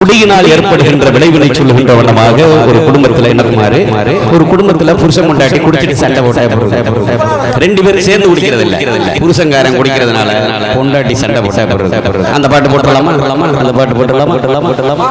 குடியினால் ஏற்படுகின்ற விளைவினை சொல்லுகின்ற வண்ணமாக ஒரு குடும்பத்துல என்ன ஒரு குடும்பத்துல புருஷன் கொண்டாட்டி குடிச்சிட்டு சண்டை போட்டா ரெண்டு பேரும் சேர்ந்து குடிக்கிறது இல்ல. புருஷங்காரன் குடிக்கிறதுனால கொண்டாட்டி சண்டை போட்டா அந்த பாட்டு போட்டுடலாமா? அந்த பாட்டு போட்டுடலாமா? போட்டுடலாமா போட்டுடலாமா?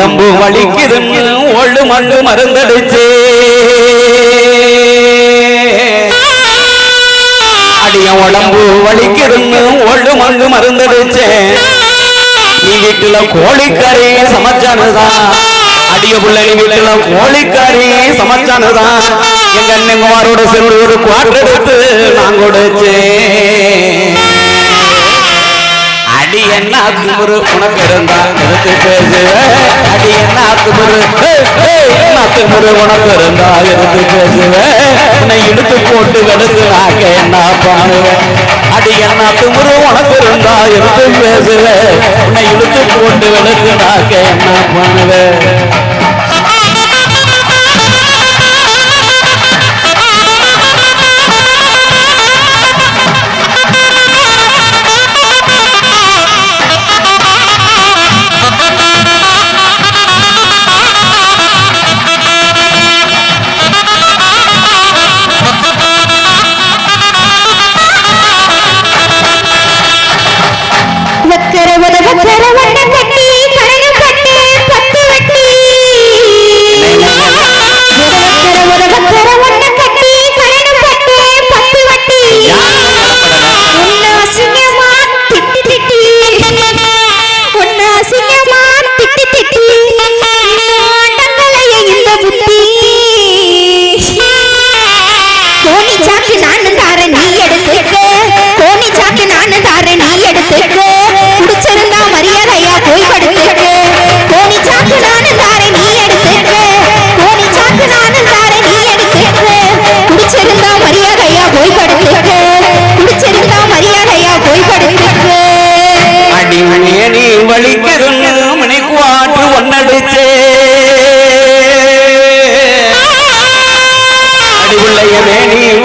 உடம்பு வலிக்குதுன்னு ஒழு மண்ணு மருந்தடிச்சு. அடிய உடம்பு வலிக்குதுன்னு ஒழு மண்ணு மருந்தடிச்சேன் நீ வீட்டுல கோழிக்கறி சமைச்சானுதான் அடிய புள்ள நீ வீட்டுல கோழிக்கறி சமைச்சானுதான் எங்க அண்ணங்குமாரோட சேர்ந்து ஒரு குவாட்டர் எடுத்து நான் கொடுச்சேன் அடி என்ன துமுரு உனக்கு இருந்தா எடுத்து பேசுவேன். அடி என்ன துமுரு ஏய், என்ன துமுரு உனக்கு இருந்தா எடுத்து பேசுவேன். உன்னை இழுத்து போட்டு வெளுத்து நாக்க என்ன பண்ணுவேன் அடி என்ன துமுரு உனக்கு இருந்தா எடுத்து பேசுவேன். உன்னை இழுத்து போட்டு வெளுத்து நாக்க என்ன பண்ணுவேன்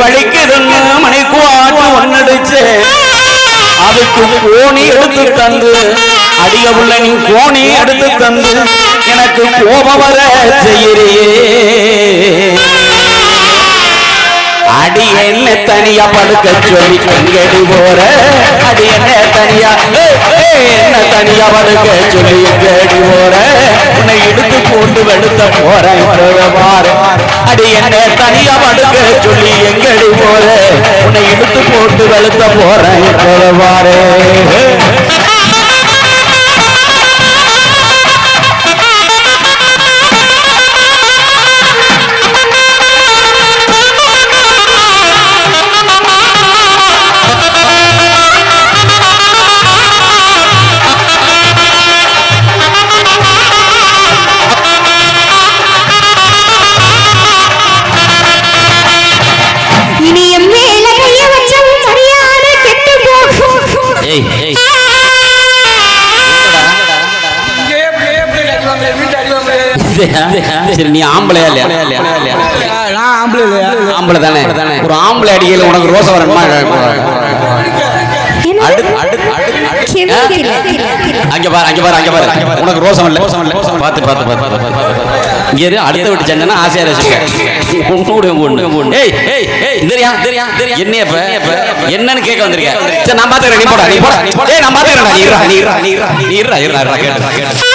வலிக்குதுன்னு மணிக்கு வாட்டு ஒன்னடிச்சே அதுக்கு கோணி எடுத்து தந்து. அடிய உள்ள நீ கோணி எடுத்து தந்து. எனக்கு கோபம் வர செய்யறியே. அடி என்ன தனியா படுக்க சொல்லி கங்கடி போற. அடி என்ன தனியா என்ன தனியா படுக்க சொல்லி எங்கடி போற. உன்னை இடுத்து போட்டு வெடுத்த போறேன் பாரு. அடி என்ன தனியா படுக்க சொல்லி எங்கடி போற? உன்னை இடுத்து போட்டு வெளுத்த போறேன் பாரு சரி நீ ஆம்பளையா இல்லையா நான் ஆம்பளை இல்லையா ஆம்பளை தானே ஒரு ஆம்பளை அடிக்கையில் உனக்கு ரோசை வரணுமா அடுத்து அடுத்து அடுத்து அங்க பாரு அங்க பாரு அங்க பாரு உனக்கு ரோசம் இல்ல பாத்து பாத்து பாத்து இங்க இரு அடுத்த விட்டு செஞ்சனா ஆசையா ரசிக்க உன்னோட ஒண்ணு ஏய் ஏய் ஏய் தெரியா தெரியா தெரியா என்ன இப்ப என்னன்னு கேட்க வந்திருக்க சரி நான் பாத்துக்கறேன் நீ போடா நீ போடா நீ போடா ஏய் நான் பாத்துக்கறேன் நீ இருடா நீ இருடா நீ இருடா நீ இருடா இருடா இருடா கேட்டு கேட்டு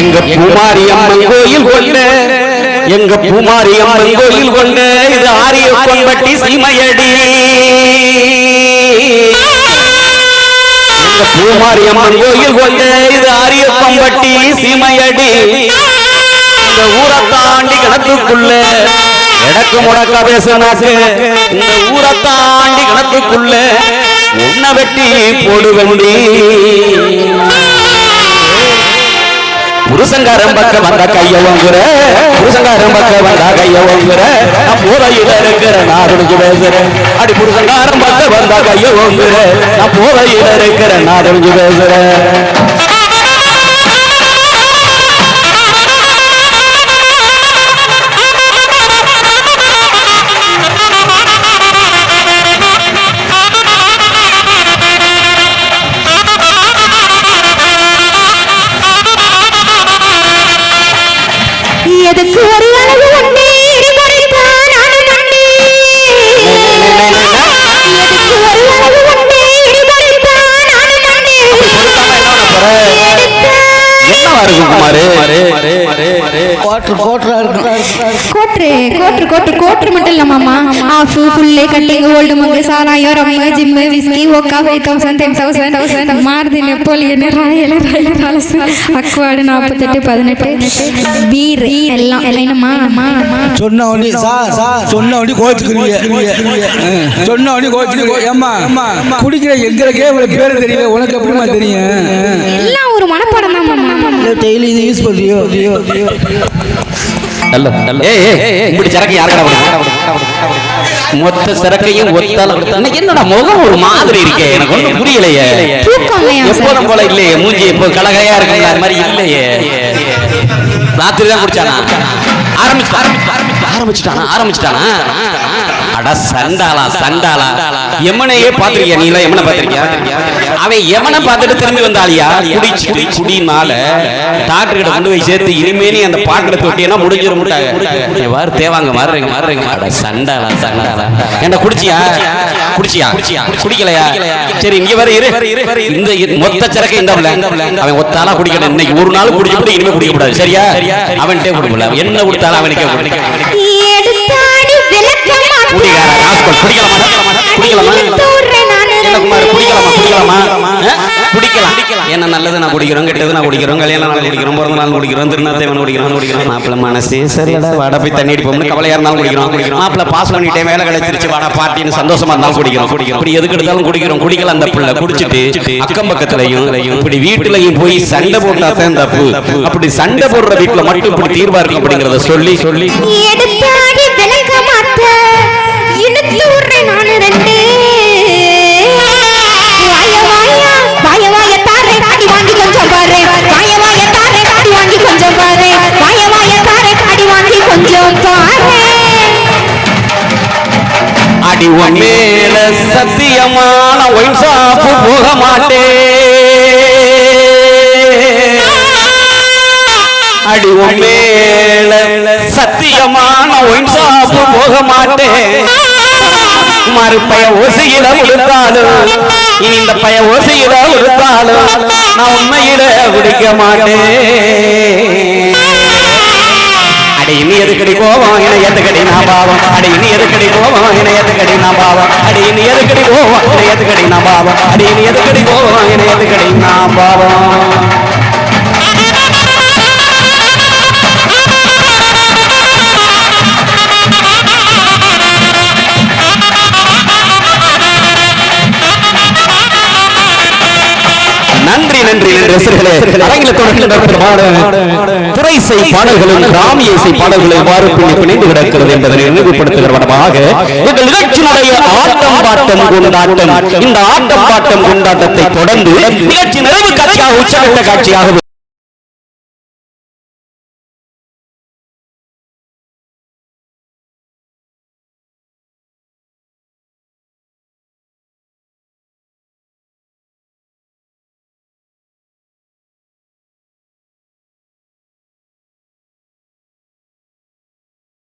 எங்க பூமாரி அம்மன் கோயில் கொண்டு எங்க பூமாரி அம்மன் கோயில் கொண்டு இது ஆரிய கொன்பட்டி சீமையடி. எங்க பூமாரி அம்மன் கோயில் கொண்டு இது ஆரிய கொம்பட்டி சீமையடி. இந்த ஊரை தாண்டி கிணத்துக்குள்ள எடக்கு முடக்க பேசினாக்கு இந்த ஊரை தாண்டி கிணத்துக்குள்ள உன்னை வெட்டி போடு வண்டி புருஷங்காரன் பக்கம் வந்த கைய வாங்குற புருஷங்காரன் பக்கம் வந்த கைய வாங்குற நான் போதையில இருக்கிற நான் பேசுறேன். அடி புருஷங்காரன் பக்கம் வந்த கைய வாங்குற நான் போதையில இருக்கிற நான் பேசுறேன். எதுக்கு ஒரு என்னவா இருக்கும் குமாரு கோட்ரு கோட்ரு கோட்ரு கோட்ரு மட்டும் இல்ல மாமா. Of full cutting old monk சாராயம் ரம்மு ஜிம்மு whisky ஓக்கா five thousand ten thousand thousand Maruti Napoleon royal royal ராலஸ் அக்வாடு நாற்பத்தெட்டு பதினெட்டு. பீர் எல்லாம் அம்மா சொன்ன வண்டி சார் சார் சொன்ன வண்டி கோச்சுக்கிறீங்க. சொன்ன குடிக்கிற எங்களுக்கே பேரு தெரியல உனக்கு எப்படிமா தெரியும்? எல்லாம் ஒரு மனப்பாடம் தான் டெய்லி இது யூஸ் பண்றியோ? நல்ல நல்ல. இப்படி சரக்கு யாருக்கடா மொத்த சரக்கையும் ஒத்தால என்னடா முகம் ஒரு மாதிரி இருக்கே? எனக்கு ஒன்றும் புரியலையே. எப்போதும் போல இல்லையே மூஞ்சி எப்போ கலகையா இருக்கு மாதிரி இல்லையே. ராத்திரி தான் குடிச்சானா? ஆரம்பிச்சு ஆரம்பிச்சுட்டானா? ஆரம்பிச்சுட்டானா? அட சண்டாளா சண்டாளா. எமனையே பாத்திருக்கியா நீ எல்லாம் எமனை பாத்திருக்கியா அவன் எமனை பார்த்துட்டு திரும்பி வந்தாளியா? குடிச்சு குடி குடினால டாக்டர் கிட்ட கொண்டு போய் சேர்த்து இனிமே நீ அந்த பாட்டில தொட்டினா முடிஞ்சிரும் வாரு தேவாங்க மாறுறீங்க மாறுறீங்க அட சண்டாளா சண்டாளா. என்ன குடிச்சியா? குடிச்சியா? குடிக்கலையா? சரி இங்க வர இரு. இந்த இரு- மொத்த சரக்கு இந்த அவன் ஒத்தாலா குடிக்கணும். இன்னைக்கு ஒரு நாள் குடிச்சுட்டு இனிமே குடிக்க கூடாது சரியா? அவன்கிட்டே கொடுக்கல. என்ன கொடுத்தாலும் அவனுக்கே குடிக்கலாமா? குடிக்கலாமா? என்ன குமார் குடிக்கலாமா? குடிக்கலாமா? குடிக்கலாம். என்ன நல்லது நான் குடிக்கிறோம் கெட்டது நான் குடிக்கிறோம் கல்யாணம் நாள் குடிக்கிறோம் பிறந்த நாள் குடிக்கிறோம் திருநாத்தேவன் குடிக்கிறோம் குடிக்கிறோம் மாப்பிள்ள மனசு சரிடா வாடா போய் தண்ணி அடிப்போம்னு கவலையா இருந்தாலும் குடிக்கிறோம். குடிக்கிறோம் மாப்பிள்ள பாஸ் பண்ணிட்டேன் வேலை கிடைச்சிருச்சு வாடா பார்ட்டின்னு சந்தோஷமா இருந்தாலும் குடிக்கிறோம். குடிக்கிறோம் இப்படி எதுக்கு எடுத்தாலும் குடிக்கிறோம். குடிக்கல அந்த பிள்ளை குடிச்சிட்டு அக்கம் பக்கத்துலயும் இப்படி வீட்டுலயும் போய் சண்டை போட்டா தான் தப்பு அப்படி சண்டை போடுற வீட்டுல மட்டும் இப்படி தீர்வா இருக்கும் அப்படிங்கறத சொல்லி சொல்லி. எடுத்தாடி விளக்க மாத்த. இழுத்து விடுறேன் நானு ரெண்டு. அடி மேல சத்தியமான ஒயின் ஷாப்பு போக மாட்டேன் அடி மேல சத்தியமான ஒயின் ஷாப்பு போக மாட்டேன் மறுபய ஓசையில கொடுத்தாலும் இனி இந்த பய ஓசையில கொடுத்தாலும் நான் உண்மையில குடிக்க மாட்டேன் அடி இனி எதுக்கடி போவோம் என எதுக்கடி நான் பாவம்? அடி இனி எதுக்கடி போவோம் என எதுக்கடி நான் பாவம்? அடி நீ எதுக்கடி போவோம் எதுக்கடி நான் பாவம்? அடி நீ எதுக்கடி போவோம் எதுக்கடி நான் பாவம்? நன்றி நன்றி ரசிகர்களே அரங்கில தொடர்கின்ற துறை இசை பாடல்களும் கிராமிய இசை பாடல்களும் எவ்வாறு பிணைந்து கிடக்கிறது என்பதை நினைவுபடுத்துகிற வடமாக எங்கள் நிகழ்ச்சியினுடைய ஆட்டம் பாட்டம் கொண்டாட்டம். இந்த ஆட்டம் பாட்டம் கொண்டாட்டத்தை தொடர்ந்து நிகழ்ச்சி நிறைவு காட்சியாக உச்சகட்ட காட்சியாக